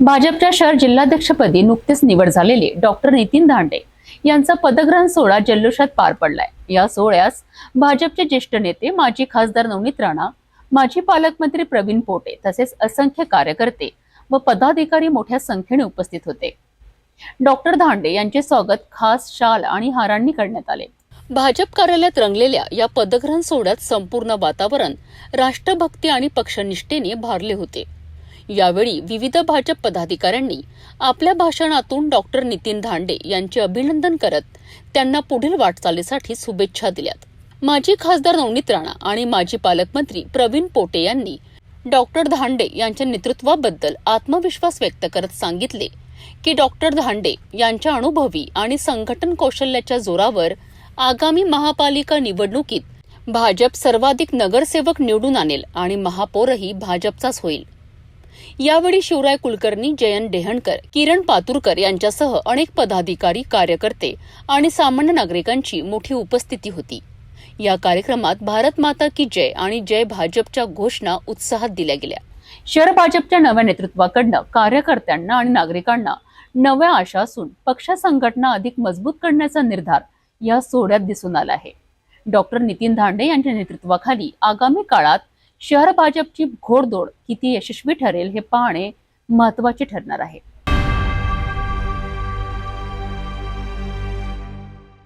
भाजपच्या शहर जिल्हाध्यक्षपदी नुकतेच निवड झालेले डॉक्टर नितीन धांडे यांचा पदग्रहण सोहळा जल्लोषात पार पडलाय. या सोहळ्यास भाजपचे ज्येष्ठ नेते माजी खासदार नवनीत राणा माजी पालकमंत्री प्रवीण पोटे तसेच असंख्य कार्यकर्ते व पदाधिकारी मोठ्या संख्येने उपस्थित होते. डॉक्टर धांडे यांचे स्वागत खास शाल आणि हारांनी करण्यात आले. भाजप कार्यालयात रंगलेल्या या पदग्रहण सोहळ्यात संपूर्ण वातावरण राष्ट्रभक्ती आणि पक्षनिष्ठेने भारले होते. यावेळी विविध भाजप पदाधिकाऱ्यांनी आपल्या भाषणातून डॉक्टर नितीन धांडे यांचे अभिनंदन करत त्यांना पुढील वाटचालीसाठी शुभेच्छा दिल्यात. माजी खासदार नवनीत राणा आणि माजी पालकमंत्री प्रवीण पोटे यांनी डॉक्टर धांडे यांच्या नेतृत्वाबद्दल आत्मविश्वास व्यक्त करत सांगितले की डॉक्टर धांडे यांच्या अनुभवी आणि संघटन कौशल्याच्या जोरावर आगामी महापालिका निवडणुकीत भाजप सर्वाधिक नगरसेवक निवडून आणेल आणि महापौरही भाजपचाच होईल. यावेळी शिवराय कुलकर्णी जयंत डेहणकर किरण पातुरकर यांच्यासह अनेक पदाधिकारी कार्यकर्ते आणि सामान्य नागरिकांची मोठी उपस्थिती होती. या कार्यक्रमात भारत माता की जय आणि जय भाजपच्या घोषणा उत्साहात दिल्या गेल्या. शहर भाजपच्या नव्या नेतृत्वाकडनं कार्यकर्त्यांना आणि नागरिकांना नव्या आशा असून पक्ष संघटना अधिक मजबूत करण्याचा निर्धार या सोहळ्यात दिसून आला आहे. डॉक्टर नितीन धांडे यांच्या नेतृत्वाखाली आगामी काळात शहर भाजपची घोडदौड किती यशस्वी ठरेल हे पाहणे महत्त्वाचे ठरणार आहे.